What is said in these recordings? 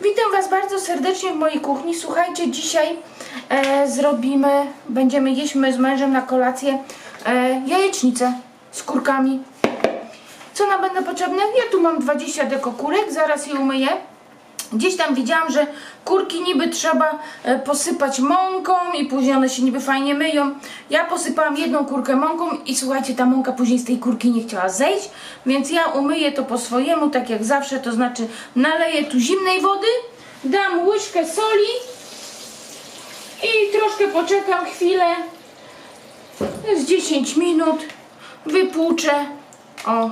Witam Was bardzo serdecznie w mojej kuchni. Słuchajcie, dzisiaj e, zrobimy, będziemy jeść my z mężem na kolację e, jajecznicę z kurkami. Co nam będą potrzebne? Ja tu mam 20 deko kurek, zaraz je umyję. Gdzieś tam widziałam, że kurki niby trzeba e, posypać mąką i później one się niby fajnie myją. Ja posypałam jedną kurkę mąką i słuchajcie, ta mąka później z tej kurki nie chciała zejść, więc ja umyję to po swojemu, tak jak zawsze, to znaczy naleję tu zimnej wody, dam łyżkę soli i troszkę poczekam chwilę, z 10 minut, wypłuczę, o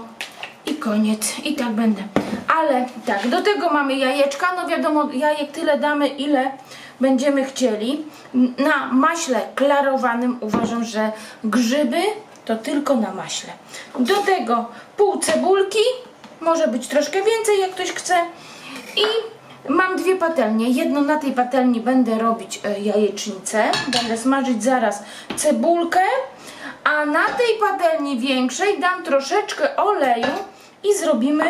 i koniec. I tak będę. Ale tak, do tego mamy jajeczka. No wiadomo, jajek tyle damy, ile będziemy chcieli. Na maśle klarowanym uważam, że grzyby to tylko na maśle. Do tego pół cebulki, może być troszkę więcej, jak ktoś chce. I mam dwie patelnie. Jedno na tej patelni będę robić e, jajecznicę. Będę smażyć zaraz cebulkę. A na tej patelni większej dam troszeczkę oleju i zrobimy,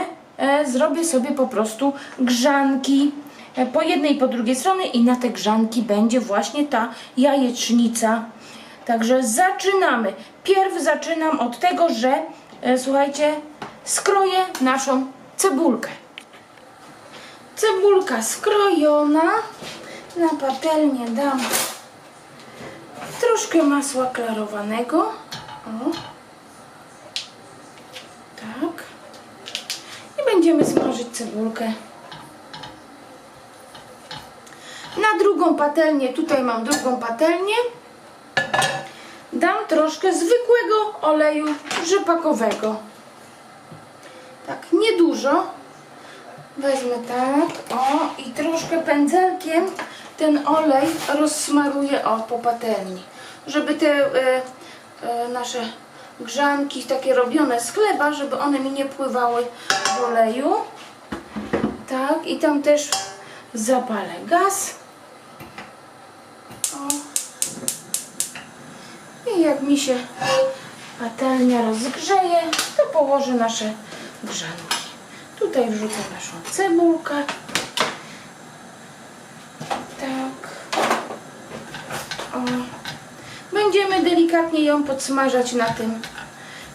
zrobię sobie po prostu grzanki e, po jednej i po drugiej stronie i na te grzanki będzie właśnie ta jajecznica. Także zaczynamy. Pierw zaczynam od tego, że e, słuchajcie, skroję naszą cebulkę. Cebulka skrojona. Na patelnię dam troszkę masła klarowanego. O. Tak. I będziemy smażyć cebulkę. Na drugą patelnię, tutaj mam drugą patelnię, dam troszkę zwykłego oleju rzepakowego. Tak, niedużo. Wezmę tak, o i troszkę pędzelkiem ten olej rozsmaruję o po patelni, żeby te e, e, nasze grzanki takie robione z chleba, żeby one mi nie pływały w oleju. Tak, i tam też zapalę gaz. O. I jak mi się patelnia rozgrzeje, to położę nasze grzanki. Tutaj wrzucę naszą cebulkę. Tak. O. Będziemy delikatnie ją podsmażać na tym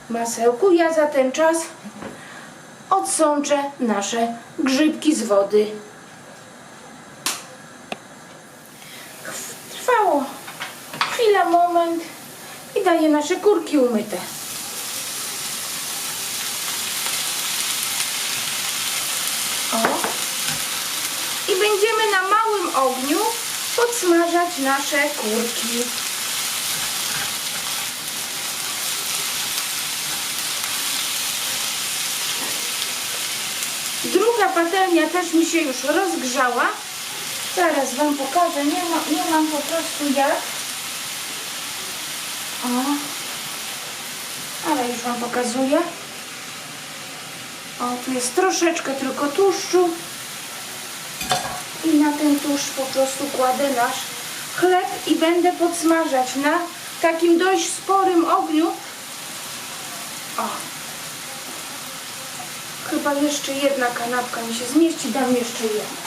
masełku. Ja za ten czas odsączę nasze grzybki z wody. Trwało chwila, moment i daję nasze kurki umyte. O. I będziemy na małym ogniu podsmażać nasze kurki. Druga patelnia też mi się już rozgrzała. Zaraz Wam pokażę. Nie, ma, nie mam po prostu jak. O. Ale już Wam pokazuję. O, tu jest troszeczkę tylko tłuszczu. I na ten tłuszcz po prostu kładę nasz chleb i będę podsmażać na takim dość sporym ogniu. O. Chyba jeszcze jedna kanapka mi się zmieści, dam jeszcze jedną.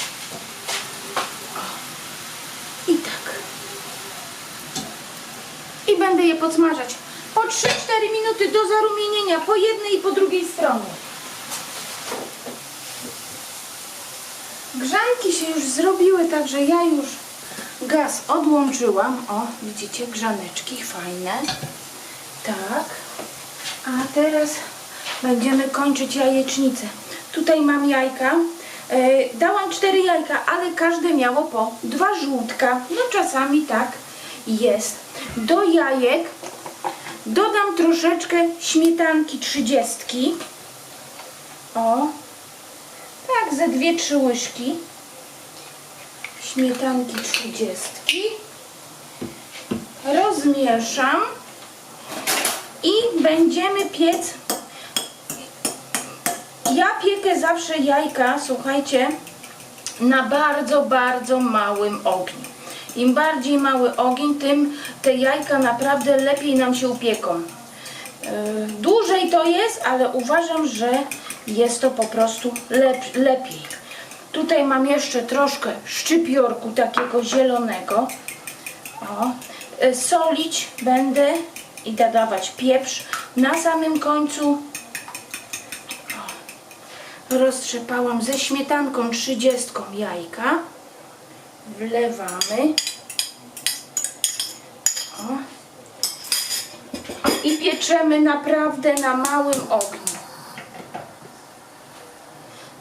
I tak. I będę je podsmażać po 3-4 minuty do zarumienienia po jednej i po drugiej stronie. Grzanki się już zrobiły, także ja już gaz odłączyłam. O, widzicie, grzaneczki fajne. Tak. A teraz będziemy kończyć jajecznicę. Tutaj mam jajka. E, dałam cztery jajka, ale każde miało po dwa żółtka. No czasami tak jest. Do jajek dodam troszeczkę śmietanki trzydziestki. O, tak, ze dwie, trzy łyżki śmietanki trzydziestki. Rozmieszam i będziemy piec. Ja piekę zawsze jajka, słuchajcie, na bardzo, bardzo małym ogniu. Im bardziej mały ogień, tym te jajka naprawdę lepiej nam się upieką. Yy, Dłużej to jest, ale uważam, że jest to po prostu lep lepiej. Tutaj mam jeszcze troszkę szczypiorku takiego zielonego. O. Y, Solić będę i dodawać pieprz na samym końcu. Roztrzepałam ze śmietanką 30 jajka. Wlewamy. O. I pieczemy naprawdę na małym ogniu.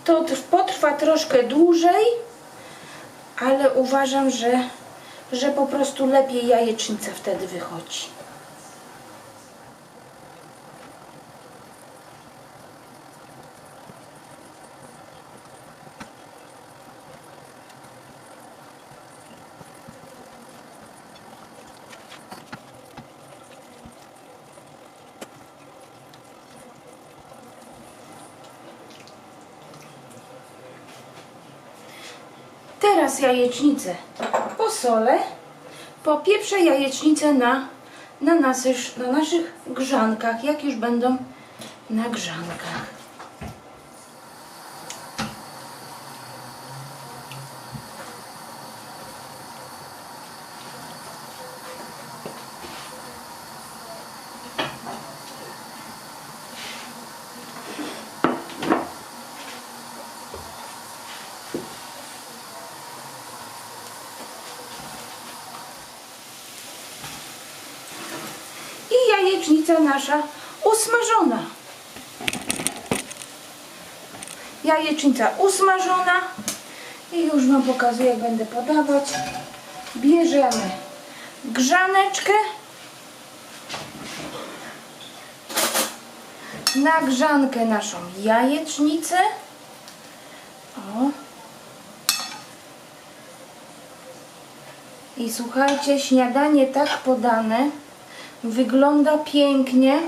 To tr- potrwa troszkę dłużej, ale uważam, że, że po prostu lepiej jajecznica wtedy wychodzi. Teraz jajecznicę posolę, popieprzę jajecznicę na, na, nasyż, na naszych grzankach, jak już będą na grzankach. I jajecznica nasza usmażona. Jajecznica usmażona. I już Wam pokazuję, jak będę podawać. Bierzemy grzaneczkę. Na grzankę naszą jajecznicę. O. I słuchajcie, śniadanie tak podane wygląda pięknie.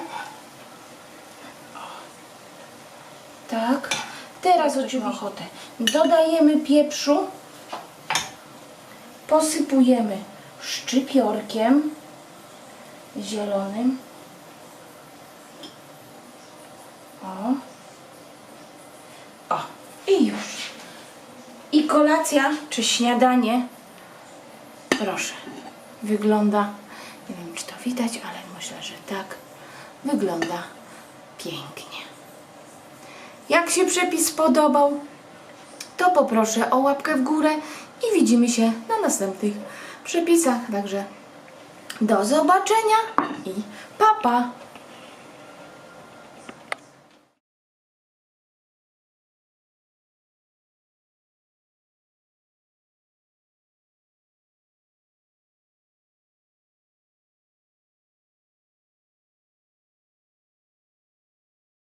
Tak. Teraz oczywiście ochotę. Dodajemy pieprzu. Posypujemy szczypiorkiem zielonym. O. O. I już. I kolacja czy śniadanie Proszę, wygląda, nie wiem czy to widać, ale myślę, że tak, wygląda pięknie. Jak się przepis podobał, to poproszę o łapkę w górę i widzimy się na następnych przepisach. Także do zobaczenia i pa pa!